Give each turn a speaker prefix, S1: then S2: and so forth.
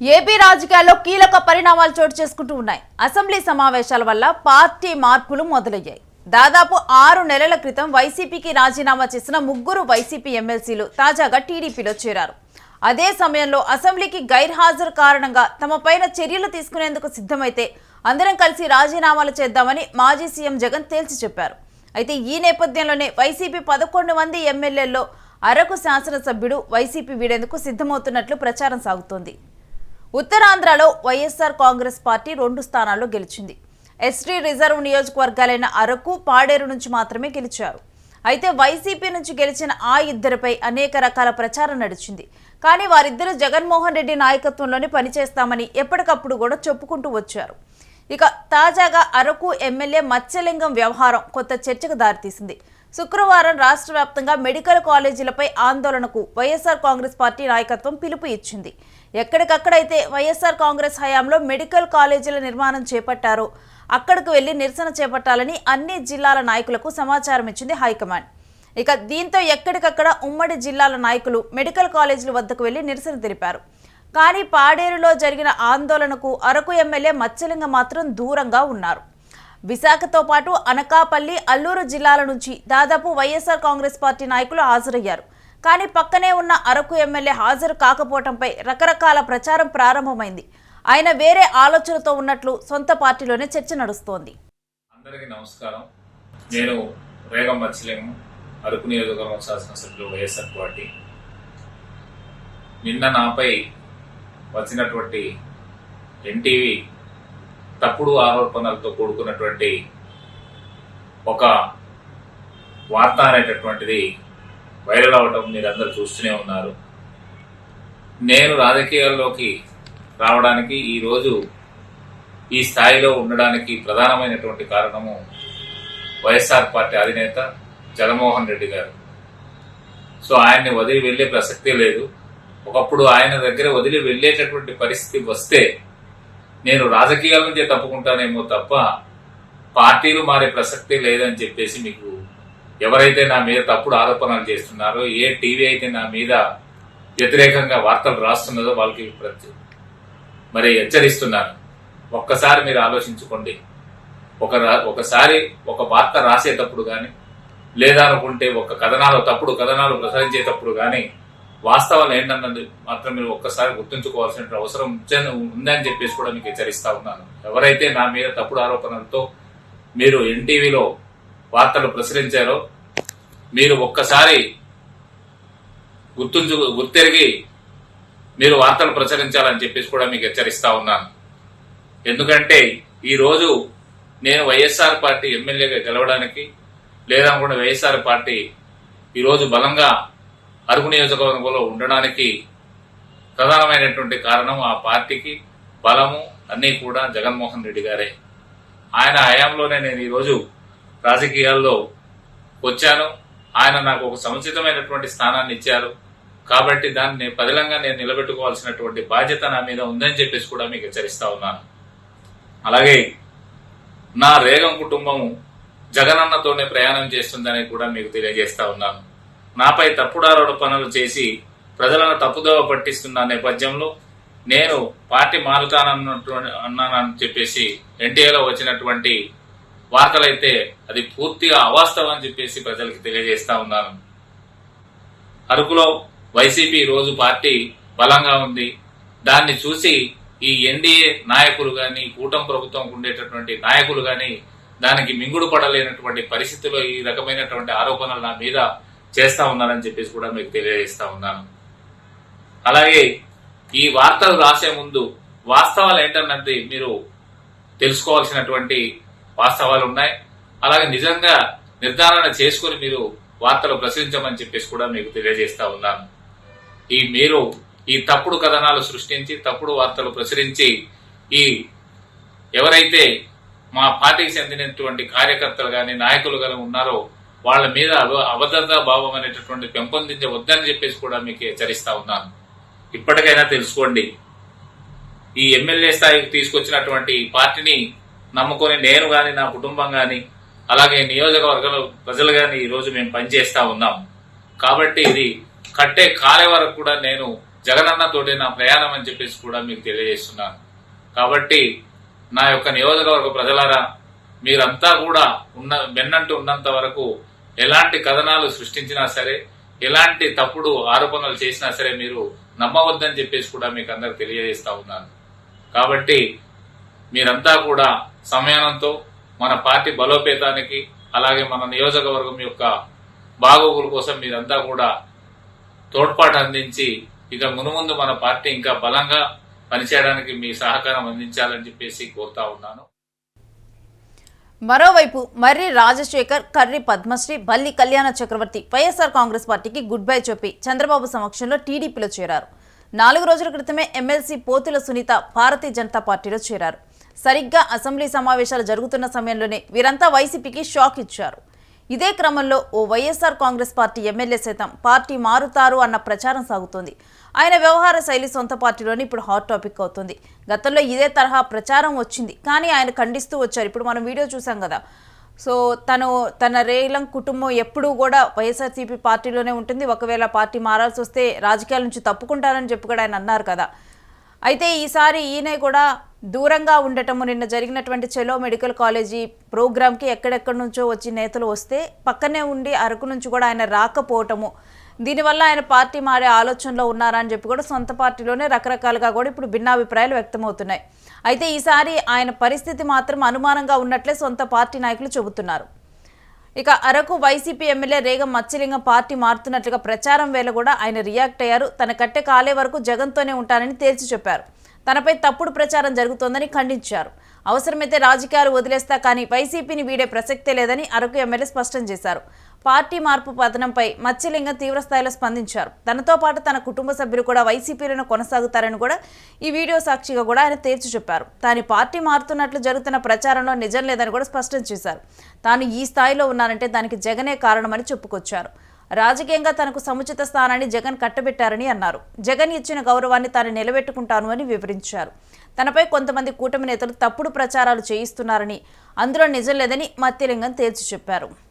S1: AP రాజకీయాల్లో కీలక పరిణామాలు చోటు చేసుకుంటూ ఉన్నాయి. అసెంబ్లీ సమావేశాల వల్ల పార్టీ మార్పులు మొదలయ్యాయి. దాదాపు ఆరు నెలల క్రితం వైసీపీకి రాజీనామా చేసిన ముగ్గురు వైసీపీ ఎమ్మెల్సీలు తాజాగా టీడీపీలో చేరారు. అదే సమయంలో అసెంబ్లీకి గైర్హాజరు కారణంగా తమపైన చర్యలు తీసుకునేందుకు సిద్ధమైతే అందరం కలిసి రాజీనామాలు చేద్దామని మాజీ సీఎం జగన్ తేల్చి చెప్పారు. అయితే ఈ నేపథ్యంలోనే వైసీపీ పదకొండు మంది ఎమ్మెల్యేల్లో అరకు శాసనసభ్యుడు వైసీపీ వీడేందుకు సిద్ధమవుతున్నట్లు ప్రచారం సాగుతోంది. ఉత్తరాంధ్రలో వైఎస్ఆర్ కాంగ్రెస్ పార్టీ రెండు స్థానాల్లో గెలిచింది. ఎస్టీ రిజర్వ్ నియోజకవర్గాలైన అరకు పాడేరు నుంచి మాత్రమే గెలిచారు. అయితే వైసీపీ నుంచి గెలిచిన ఆ ఇద్దరిపై అనేక రకాల ప్రచారం నడిచింది. కానీ వారిద్దరూ జగన్మోహన్ రెడ్డి నాయకత్వంలోనే పనిచేస్తామని ఎప్పటికప్పుడు కూడా చెప్పుకుంటూ వచ్చారు. ఇక తాజాగా అరకు ఎమ్మెల్యే మత్స్యలింగం వ్యవహారం కొత్త చర్చకు దారితీసింది. శుక్రవారం రాష్ట్ర వ్యాప్తంగా మెడికల్ కాలేజీలపై ఆందోళనకు వైఎస్ఆర్ కాంగ్రెస్ పార్టీ నాయకత్వం పిలుపు ఇచ్చింది. ఎక్కడికక్కడైతే వైఎస్ఆర్ కాంగ్రెస్ హయాంలో మెడికల్ కాలేజీల నిర్మాణం చేపట్టారో అక్కడికి వెళ్ళి నిరసన చేపట్టాలని అన్ని జిల్లాల నాయకులకు సమాచారం ఇచ్చింది హైకమాండ్. ఇక దీంతో ఎక్కడికక్కడ ఉమ్మడి జిల్లాల నాయకులు మెడికల్ కాలేజీల వద్దకు వెళ్ళి నిరసన తెలిపారు. కానీ పాడేరులో జరిగిన ఆందోళనకు అరకు ఎమ్మెల్యే మత్స్యలింగ మాత్రం దూరంగా ఉన్నారు. విశాఖతో పాటు అనకాపల్లి అల్లూరు జిల్లాల నుంచి దాదాపు వైఎస్ఆర్ కాంగ్రెస్ పార్టీ నాయకులు హాజరయ్యారు. కానీ పక్కనే ఉన్న అరకు ఎమ్మెల్యే హాజరు కాకపోవడంపై రకరకాల ప్రచారం ప్రారంభమైంది. ఆయన వేరే ఆలోచనతో ఉన్నట్లు సొంత పార్టీలోనే చర్చ నడుస్తోంది.
S2: అందరికీ నమస్కారం. నేను రేగం మత్స్యలింగం అరకు నియోజకవర్గం శాసనసభ్యులు వైఎస్ఆర్ పార్టీ. నిన్న నాపై వచ్చినటువంటి ఎన్టీవీ తప్పుడు ఆరోపణలతో కూడుకున్నటువంటి ఒక వార్త అనేటటువంటిది వైరల్ అవటం మీరందరూ చూస్తూనే ఉన్నారు. నేను రాజకీయాల్లోకి రావడానికి ఈరోజు ఈ స్థాయిలో ఉండడానికి ప్రధానమైనటువంటి కారణము వైఎస్ఆర్ పార్టీ అధినేత జగన్మోహన్ రెడ్డి గారు. సో ఆయన్ని వదిలి వెళ్ళే ప్రసక్తే లేదు. ఒకప్పుడు ఆయన దగ్గర వదిలి వెళ్ళేటటువంటి పరిస్థితి వస్తే నేను రాజకీయాల నుంచే తప్పుకుంటానేమో తప్ప పార్టీలు మారే ప్రసక్తే లేదని చెప్పేసి మీకు ఎవరైతే నా మీద తప్పుడు ఆరోపణలు చేస్తున్నారో ఏ టీవీ అయితే నా మీద వ్యతిరేకంగా వార్తలు రాస్తున్నదో వాళ్ళకి ప్రతి మరి హెచ్చరిస్తున్నాను. ఒక్కసారి మీరు ఆలోచించుకోండి. ఒక రా- ఒకసారి ఒక వార్త రాసేటప్పుడు కానీ లేదనుకుంటే ఒక కథనాలు తప్పుడు కథనాలు ప్రసరించేటప్పుడు కానీ వాస్తవాలు ఏంటన్నది మాత్రం మీరు ఒక్కసారి గుర్తుంచుకోవాల్సిన అవసరం ఉందని చెప్పేసి కూడా మీకు హెచ్చరిస్తా ఉన్నాను. ఎవరైతే నా మీద తప్పుడు ఆరోపణలతో మీరు ఎన్టీవీలో వార్తలు ప్రచురించారో మీరు ఒక్కసారి గుర్తుంచు గుర్తెరిగి మీరు వార్తలు ప్రచురించాలని చెప్పేసి కూడా మీకు హెచ్చరిస్తా ఉన్నాను. ఎందుకంటే ఈరోజు నేను వైఎస్ఆర్ పార్టీ ఎమ్మెల్యేగా గెలవడానికి లేదా కూడా వైఎస్ఆర్ పార్టీ ఈరోజు బలంగా అరుగు నియోజకవర్గంలో ఉండడానికి ప్రధానమైనటువంటి కారణం ఆ పార్టీకి బలము అన్నీ కూడా జగన్మోహన్ రెడ్డి గారే. ఆయన హయాంలోనే నేను ఈరోజు రాజకీయాల్లో వచ్చాను. ఆయన నాకు ఒక సముచితమైనటువంటి స్థానాన్ని ఇచ్చారు. కాబట్టి దాన్ని పదిలంగా నేను నిలబెట్టుకోవాల్సినటువంటి బాధ్యత నా మీద ఉందని చెప్పేసి కూడా మీకు హెచ్చరిస్తా ఉన్నాను. అలాగే నా రేగం కుటుంబం జగనన్నతోనే ప్రయాణం చేస్తుందని కూడా మీకు తెలియజేస్తా ఉన్నాను. నాపై తప్పుడు ఆరోపణలు చేసి ప్రజలను తప్పుదోవ పట్టిస్తున్న నేపథ్యంలో నేను పార్టీ మారుతానన్నట్టు అన్నానని చెప్పేసి ఎన్టీఏలో వచ్చినటువంటి వార్తలైతే అది పూర్తిగా అవాస్తవం అని చెప్పేసి ప్రజలకు తెలియజేస్తా ఉన్నాను. అరకులో వైసీపీ రోజు పార్టీ బలంగా ఉంది. దాన్ని చూసి ఈ ఎన్డీఏ నాయకులు గాని కూటమి ప్రభుత్వం ఉండేటటువంటి నాయకులు గాని దానికి మింగుడు పడలేనటువంటి పరిస్థితిలో ఈ రకమైనటువంటి ఆరోపణలు నా మీద చేస్తా ఉన్నారని చెప్పేసి కూడా మీకు తెలియజేస్తా ఉన్నాను. అలాగే ఈ వార్తలు రాసే ముందు వాస్తవాలు ఏంటన్నది మీరు తెలుసుకోవాల్సినటువంటి వాస్తవాలు ఉన్నాయి. అలాగే నిజంగా నిర్ధారణ చేసుకుని మీరు వార్తలు ప్రచురించమని చెప్పేసి కూడా మీకు తెలియజేస్తా ఉన్నాను. ఈ మీరు ఈ తప్పుడు కథనాలు సృష్టించి తప్పుడు వార్తలు ప్రచురించి ఈ ఎవరైతే మా పార్టీకి చెందినటువంటి కార్యకర్తలు కానీ నాయకులు కానీ ఉన్నారో వాళ్ళ మీద అభ- అభద్రతా భావం అనేటటువంటి పెంపొందించవద్దని చెప్పేసి కూడా మీకు హెచ్చరిస్తా ఉన్నాను. ఇప్పటికైనా తెలుసుకోండి. ఈ ఎమ్మెల్యే స్థాయికి తీసుకొచ్చినటువంటి పార్టీని నమ్ముకొని నేను గాని నా కుటుంబం గాని అలాగే నియోజకవర్గంలో ప్రజలు గాని ఈరోజు మేము పనిచేస్తా ఉన్నాం. కాబట్టి ఇది కట్టే కాలే వరకు కూడా నేను జగనన్నతోటి నా ప్రయాణం అని చెప్పేసి కూడా మీకు తెలియజేస్తున్నాను. కాబట్టి నా యొక్క నియోజకవర్గ ప్రజలారా మీరంతా కూడా ఉన్న వెన్నంటూ ఉన్నంత వరకు ఎలాంటి కథనాలు సృష్టించినా సరే ఎలాంటి తప్పుడు ఆరోపణలు చేసినా సరే మీరు నమ్మవద్దని చెప్పేసి కూడా మీకు అందరికి తెలియజేస్తా ఉన్నాను. కాబట్టి మీరంతా కూడా సమయానంతో మన పార్టీ బలోపేతానికి అలాగే మన నియోజకవర్గం యొక్క బాగోగుల కోసం మీరంతా కూడా తోడ్పాటు అందించి ఇక మునుముందు మన పార్టీ ఇంకా బలంగా పనిచేయడానికి మీ సహకారం అందించాలని చెప్పేసి కోరుతా ఉన్నాను.
S1: మరోవైపు మర్రి రాజశేఖర్ కర్రి పద్మశ్రీ బల్లి కళ్యాణ చక్రవర్తి వైఎస్ఆర్ కాంగ్రెస్ పార్టీకి గుడ్ బై చెప్పి చంద్రబాబు సమక్షంలో టీడీపీలో చేరారు. నాలుగు రోజుల క్రితమే ఎమ్మెల్సీ పోతుల సునీత భారతీయ జనతా పార్టీలో చేరారు. సరిగ్గా అసెంబ్లీ సమావేశాలు జరుగుతున్న సమయంలోనే వీరంతా వైసీపీకి షాక్ ఇచ్చారు. ఇదే క్రమంలో ఓ వైఎస్ఆర్ కాంగ్రెస్ పార్టీ ఎమ్మెల్యే సైతం పార్టీ మారుతారు అన్న ప్రచారం సాగుతోంది. ఆయన వ్యవహార శైలి సొంత పార్టీలోనే ఇప్పుడు హాట్ టాపిక్ అవుతుంది. గతంలో ఇదే తరహా ప్రచారం వచ్చింది. కానీ ఆయన ఖండిస్తూ వచ్చారు. ఇప్పుడు మనం వీడియో చూసాం కదా. సో తను తన రేలం కుటుంబం ఎప్పుడూ కూడా వైఎస్ఆర్సీపీ పార్టీలోనే ఉంటుంది. ఒకవేళ పార్టీ మారాల్సి వస్తే రాజకీయాల నుంచి తప్పుకుంటారని చెప్పి కూడా ఆయన అన్నారు కదా. అయితే ఈసారి ఈయన కూడా దూరంగా ఉండటము నిన్న జరిగినటువంటి చెలో మెడికల్ కాలేజీ ప్రోగ్రామ్కి ఎక్కడెక్కడి నుంచో వచ్చి నేతలు వస్తే పక్కనే ఉండి అరకు నుంచి కూడా ఆయన రాకపోవటము. దీనివల్ల ఆయన పార్టీ మారే ఆలోచనలో ఉన్నారని చెప్పి కూడా సొంత పార్టీలోనే రకరకాలుగా కూడా ఇప్పుడు భిన్నాభిప్రాయాలు వ్యక్తమవుతున్నాయి. అయితే ఈసారి ఆయన పరిస్థితి మాత్రం అనుమానంగా ఉన్నట్లే సొంత పార్టీ నాయకులు చెబుతున్నారు. ఇక Araku YCP MLA Regam Matsyalingam party మారుతున్నట్లుగా ప్రచారం వేళ కూడా ఆయన రియాక్ట్ అయ్యారు. తన కట్టె కాలే వరకు జగన్తోనే ఉంటానని తేల్చి చెప్పారు. తనపై తప్పుడు ప్రచారం జరుగుతోందని ఖండించారు. అవసరమైతే రాజకీయాలు వదిలేస్తా కానీ వైసీపీని వీడే ప్రసక్తే లేదని అరకు ఎమ్మెల్యే స్పష్టం చేశారు. పార్టీ మార్పు పతనంపై మత్స్యలింగం తీవ్రస్థాయిలో స్పందించారు. తనతో పాటు తన కుటుంబ సభ్యులు కూడా వైసీపీలను కొనసాగుతారని కూడా ఈ వీడియో సాక్షిగా కూడా ఆయన తేల్చి చెప్పారు. తాను పార్టీ మారుతున్నట్లు జరుగుతున్న ప్రచారంలో నిజం లేదని కూడా స్పష్టం చేశారు. తాను ఈ స్థాయిలో ఉన్నానంటే దానికి జగనే కారణమని చెప్పుకొచ్చారు. రాజకీయంగా తనకు సముచిత స్థానాన్ని జగన్ కట్టబెట్టారని అన్నారు. జగన్ ఇచ్చిన గౌరవాన్ని తాను నిలబెట్టుకుంటాను అని వివరించారు. తనపై కొంతమంది కూటమి నేతలు తప్పుడు ప్రచారాలు చేయిస్తున్నారని అందులో నిజం లేదని మత్తిలింగం తేల్చి చెప్పారు.